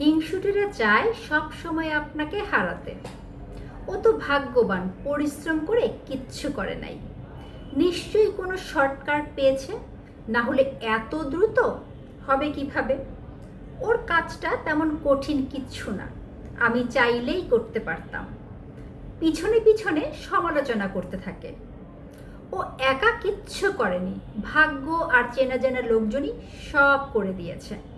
হিংসুটেরা চায় সব সময় আপনাকে হারাতে। ও তো ভাগ্যবান, পরিশ্রম করে কিচ্ছু করে নাই। নিশ্চয়ই কোনো শর্টকাট পেয়েছে? না হলে এত দ্রুত? হবে কীভাবে? ওর কাজটা তেমন কঠিন কিচ্ছু না। আমি চাইলেই করতে পারতাম। পিছনে পিছনে সমালোচনা করতে থাকে। ও একা কিচ্ছু করেনি। ভাগ্য আর চেনা জানা লোকজনই সব করে দিয়েছে।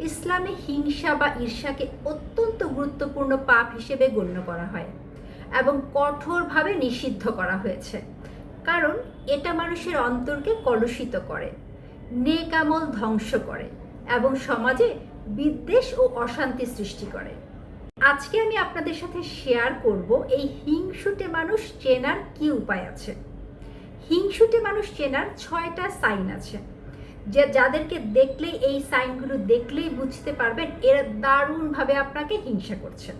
ইসলামে হিংসা বা ঈর্ষাকে অত্যন্ত গুরুত্বপূর্ণ পাপ হিসেবে গণ্য করা হয় এবং কঠোরভাবে নিষিদ্ধ করা হয়েছে। কারণ এটা মানুষের অন্তরকে কলুষিত করে নেকামল ধ্বংস করে এবং সমাজে বিদ্বেষ ও অশান্তি সৃষ্টি করে। আজকে আমি আপনাদের সাথে শেয়ার করব এই হিংসুটে মানুষ চেনার কি উপায় আছে। হিংসুটে মানুষ চেনার ছয়টা সাইন আছে। যে যাদেরকে দেখলেই, এই সাইনগুলো দেখলেই বুঝতে পারবেন, এরা দারুণভাবে আপনাকে হিংসা করছে।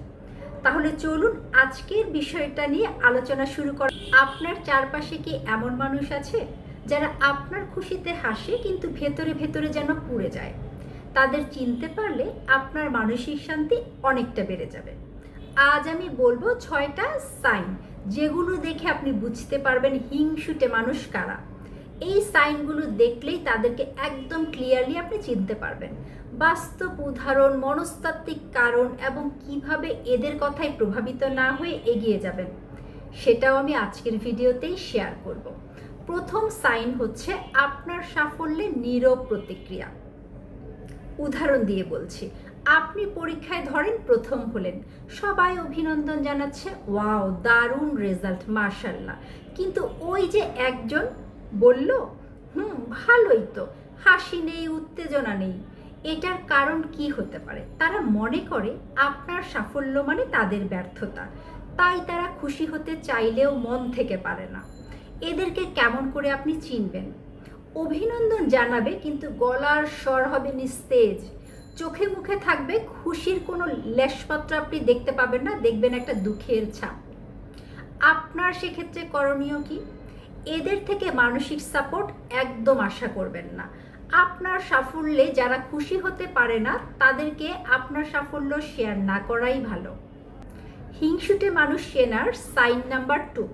তাহলে চলুন আজকের বিষয়টা নিয়ে আলোচনা শুরু কর আপনার চারপাশে কি এমন মানুষ আছে, যারা আপনার খুশিতে হাসে কিন্তু ভেতরে ভেতরে যেন পুড়ে যায়? তাদের চিনতে পারলে আপনার মানসিক শান্তি অনেকটা বেড়ে যাবে। আজ আমি বলব ছয়টা সাইন, যেগুলো দেখে আপনি বুঝতে পারবেন হিংসুটে মানুষ কারা। এই সাইনগুলো দেখলেই তাদেরকে একদম ক্লিয়ারলি আপনি চিনতে পারবেন। বাস্তব উদাহরণ, মনস্তাত্ত্বিক কারণ এবং কীভাবে এদের কথায় প্রভাবিত না হয়ে এগিয়ে যাবেন, সেটাও আমি আজকের ভিডিওতেই শেয়ার করব। প্রথম সাইন হচ্ছে আপনার সাফল্যের নীরব প্রতিক্রিয়া। উদাহরণ দিয়ে বলছি, আপনি পরীক্ষায় ধরেন প্রথম হলেন। সবাই অভিনন্দন জানাচ্ছে, ওয়াও, দারুণ রেজাল্ট মার্শাল্লাহ কিন্তু ওই যে একজন বলল, হুম, ভালোই তো। হাসি নেই, উত্তেজনা নেই। এটার কারণ কি হতে পারে? তারা মনে করে আপনার সাফল্য মানে তাদের ব্যর্থতা। তাই তারা খুশি হতে চাইলেও মন থেকে পারে না। এদেরকে কেমন করে আপনি চিনবেন? অভিনন্দন জানাবে, কিন্তু গলার স্বর হবে নিস্তেজ। চোখে মুখে থাকবে খুশির কোনো লেশপত্র আপনি দেখতে পাবেন না, দেখবেন একটা দুঃখের ছাপ। আপনার সেক্ষেত্রে করণীয় কি? এদের থেকে মানসিক সাপোর্ট একদম আশা করবেন না। আপনার সাফল্যে যারা খুশি হতে পারে না, তাদেরকে আপনার সাফল্য শেয়ার না করাই ভালো। হিংসুটে মানুষ চেনার সাইন নাম্বার টু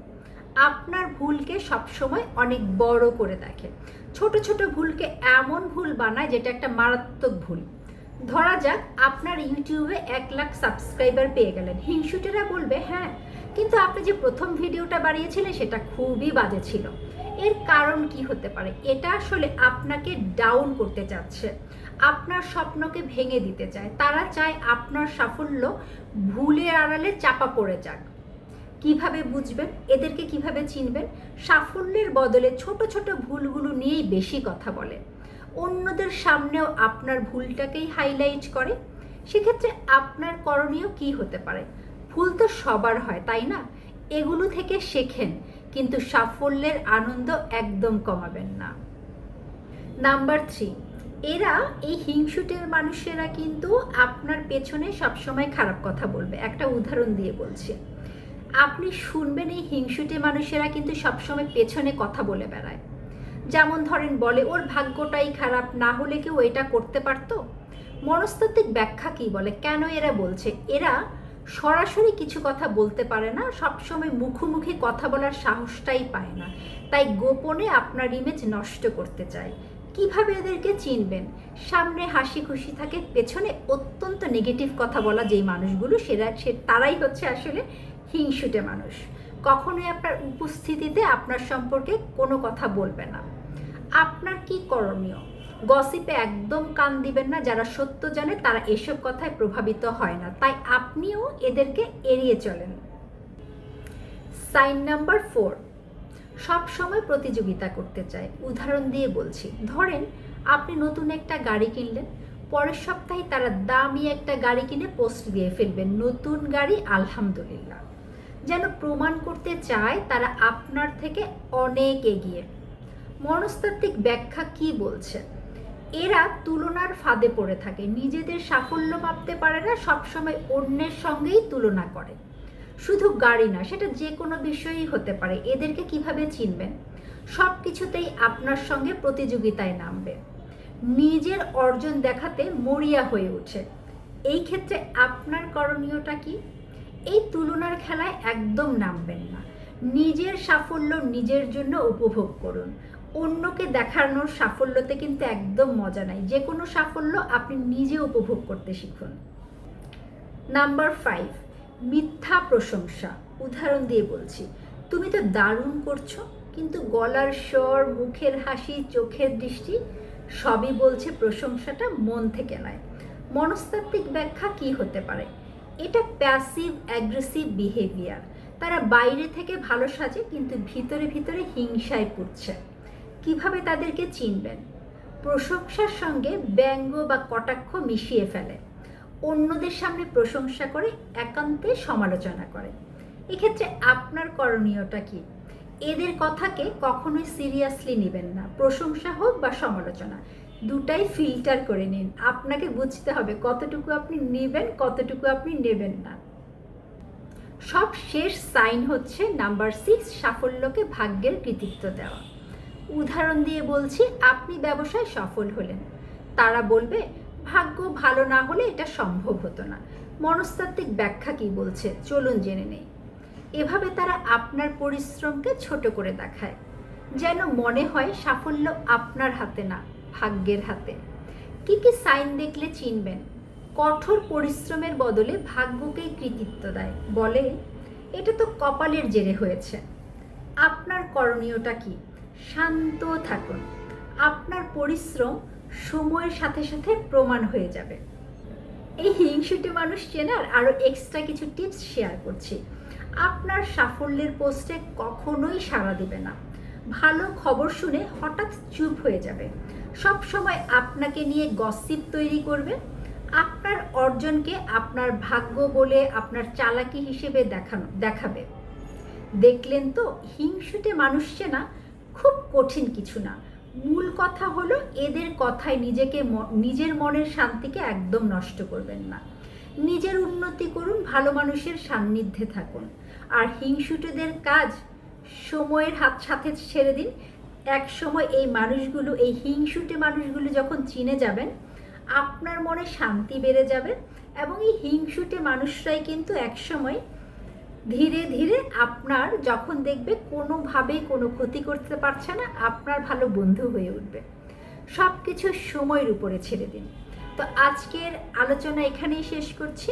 আপনার ভুলকে সবসময় অনেক বড় করে দেখে। ছোট ছোট ভুলকে এমন ভুল বানায় যেটা একটা মারাত্মক ভুল। ধরা যাক, আপনার ইউটিউবে এক লাখ সাবস্ক্রাইবার পেয়ে গেলেন। হিংসুটেরা বলবে হ্যাঁ কিন্তু আপনি যে প্রথম ভিডিওটা বানিয়েছিলেন, সেটা খুবই বাজে ছিল। এর কারণ কি হতে পারে? এটা আসলে আপনাকে ডাউন করতে চাচ্ছে। আপনার স্বপ্নকে ভেঙে দিতে চায়। তারা চায় আপনার সাফল্য ভুলের আড়ালে চাপা পড়ে যাক। কীভাবে বুঝবেন? এদেরকে কীভাবে চিনবেন? সাফল্যের বদলে ছোট ছোট ভুলগুলো নিয়েই বেশি কথা বলে। অন্যদের সামনেও আপনার ভুলটাকেই হাইলাইট করে। সেক্ষেত্রে আপনার করণীয় কি হতে পারে? ভুল তো সবার হয়, তাই না? এগুলো থেকে শেখেন, কিন্তু সাফল্যের আনন্দ একদম কমাবেন না। নাম্বার থ্রি, এরা এই হিংসুটের মানুষেরা কিন্তু আপনার পেছনে সবসময় খারাপ কথা বলবে। একটা উদাহরণ দিয়ে বলছে। আপনি শুনবেন এই হিংসুটে মানুষেরা কিন্তু সবসময় পেছনে কথা বলে বেড়ায়। যেমন ধরেন, বলে, ওর ভাগ্যটাই খারাপ, না হলে কেউ এটা করতে পারতো? মনস্তাত্ত্বিক ব্যাখ্যা কি বলে? কেন এরা বলছে? এরা সরাসরি কিছু কথা বলতে পারে না, সবসময় মুখোমুখি কথা বলার সাহসটাই পায় না। তাই গোপনে আপনার ইমেজ নষ্ট করতে চায় কীভাবে এদেরকে চিনবেন? সামনে হাসি খুশি থাকে, পেছনে অত্যন্ত নেগেটিভ কথা বলা যেই মানুষগুলো, সেরা সে তারাই হচ্ছে আসলে হিংসুটে মানুষ। কখনোই আপনার উপস্থিতিতে আপনার সম্পর্কে কোনো কথা বলবে না। আপনার কি করণীয়? গসিপে একদম কান দিবেন না, যারা সত্য জানে তারা এসব কথায় প্রভাবিত হয় না। তাই আপনিও এদেরকে এড়িয়ে চলেন। সাইন নাম্বার ফোর, সব সময় প্রতিযোগিতা করতে চায় উদাহরণ দিয়ে বলছি, ধরেন আপনি নতুন একটা গাড়ি কিনলেন, পরের সপ্তাহে তারা দামি একটা গাড়ি কিনে পোস্ট দিয়ে ফেলবেন, নতুন গাড়ি আলহামদুলিল্লাহ। যেন প্রমাণ করতে চায় তারা আপনার থেকে অনেক এগিয়ে। মনস্তাত্ত্বিক ব্যাখ্যা কি বলছে? এরা তুলনার ফাঁদে পড়ে থাকে। নিজেদের সাফল্য মাপতে পারে না, সবসময় অন্যের সঙ্গেই তুলনা করে। শুধু গাড়ি না, সেটা যে কোনো বিষয়ই হতে পারে। এদেরকে কীভাবে চিনবেন? সব কিছুতেই আপনার সঙ্গে প্রতিযোগিতায় নামবে। নিজের অর্জন দেখাতে মরিয়া হয়ে ওঠে। এই ক্ষেত্রে আপনার করণীয়টা কি? এই তুলনার খেলায় একদম নামবেন না। নিজের সাফল্য নিজের জন্য উপভোগ করুন। অন্যকে দেখানোর সাফল্যতে কিন্তু একদম মজা নাই। যে কোনো সাফল্য আপনি নিজে উপভোগ করতে শিখুন। নাম্বার ফাইভ মিথ্যা প্রশংসা। উদাহরণ দিয়ে বলছি, তুমি তো দারুণ করছ, কিন্তু গলার স্বর, মুখের হাসি, চোখের দৃষ্টি সবই বলছে প্রশংসাটা মন থেকে নয়। মনস্তাত্ত্বিক ব্যাখ্যা কি হতে পারে? এটা প্যাসিভ অ্যাগ্রেসিভ বিহেভিয়ার তারা বাইরে থেকে ভালো সাজে, কিন্তু ভিতরে ভিতরে হিংসায় পুড়ছে। কীভাবে তাদেরকে চিনবেন? প্রশংসার সঙ্গে ব্যঙ্গ বা কটাক্ষ মিশিয়ে ফেলে। অন্যদের সামনে প্রশংসা করে একান্তে সমালোচনা করে। এক্ষেত্রে আপনার করণীয়টা কি? এদের কথাকে কখনোই সিরিয়াসলি নেবেন না। প্রশংসা হোক বা সমালোচনা, দুটাই ফিল্টার করে নিন। আপনাকে বুঝতে হবে কতটুকু আপনি নেবেন, কতটুকু আপনি নেবেন না। সব শেষ সাইন হচ্ছে নাম্বার সিক্স, সাফল্যকে ভাগ্যের কৃতিত্ব দেওয়া। উদাহরণ দিয়ে বলছি, আপনি ব্যবসায় সফল হলেন। তারা বলবে, ভাগ্য ভালো না হলে এটা সম্ভব হতো না। মনস্তাত্ত্বিক ব্যাখ্যা কি বলছে, চলুন জেনে নেই। এভাবে তারা আপনার পরিশ্রমকে ছোট করে দেখায়। যেন মনে হয় সাফল্য আপনার হাতে না, ভাগ্যের হাতে। কি কি সাইন দেখলে চিনবেন? কঠোর পরিশ্রমের বদলে ভাগ্যকেই কৃতিত্ব দেয়। বলে, এটা তো কপালের জেরে হয়েছে। আপনার করণীয়টা কি? শান্ত থাকুন। আপনার পরিশ্রম সময়ের সাথে সাথে প্রমাণ হয়ে যাবে। এই হিংসুটি মানুষ চেনার আরও এক্সট্রা কিছু টিপস শেয়ার করছি। আপনার সাফল্যের পোস্টে কখনোই সাড়া দিবে না। ভালো খবর শুনে হঠাৎ চুপ হয়ে যাবে। সব সময় আপনাকে নিয়ে গসিপ তৈরি করবে। আপনার অর্জনকে আপনার ভাগ্য বলে আপনার চালাকি হিসেবে দেখানো, দেখাবে। দেখলেন তো হিংসুটে মানুষ চেনা খুব কঠিন কিছু না। মূল কথা হলো, এদের কথায় নিজেকে নিজের মনের শান্তিকে একদম নষ্ট করবেন না। নিজের উন্নতি করুন, ভালো মানুষের সান্নিধ্যে থাকুন। আর হিংসুটেদের কাজ সময়ের হাত সাথে ছেড়ে দিন। এক সময় এই মানুষগুলো, এই হিংসুটে মানুষগুলো যখন চিনে যাবেন, আপনার মনে শান্তি বেড়ে যাবে এবং এই হিংসুটে মানুষরাই কিন্তু একসময় ধীরে ধীরে আপনার যখন দেখবে কোনোভাবেই কোনো ক্ষতি করতে পারছে না, আপনার ভালো বন্ধু হয়ে উঠবে। সব কিছু সময়ের উপরে ছেড়ে দিন। তো আজকের আলোচনা এখানেই শেষ করছি।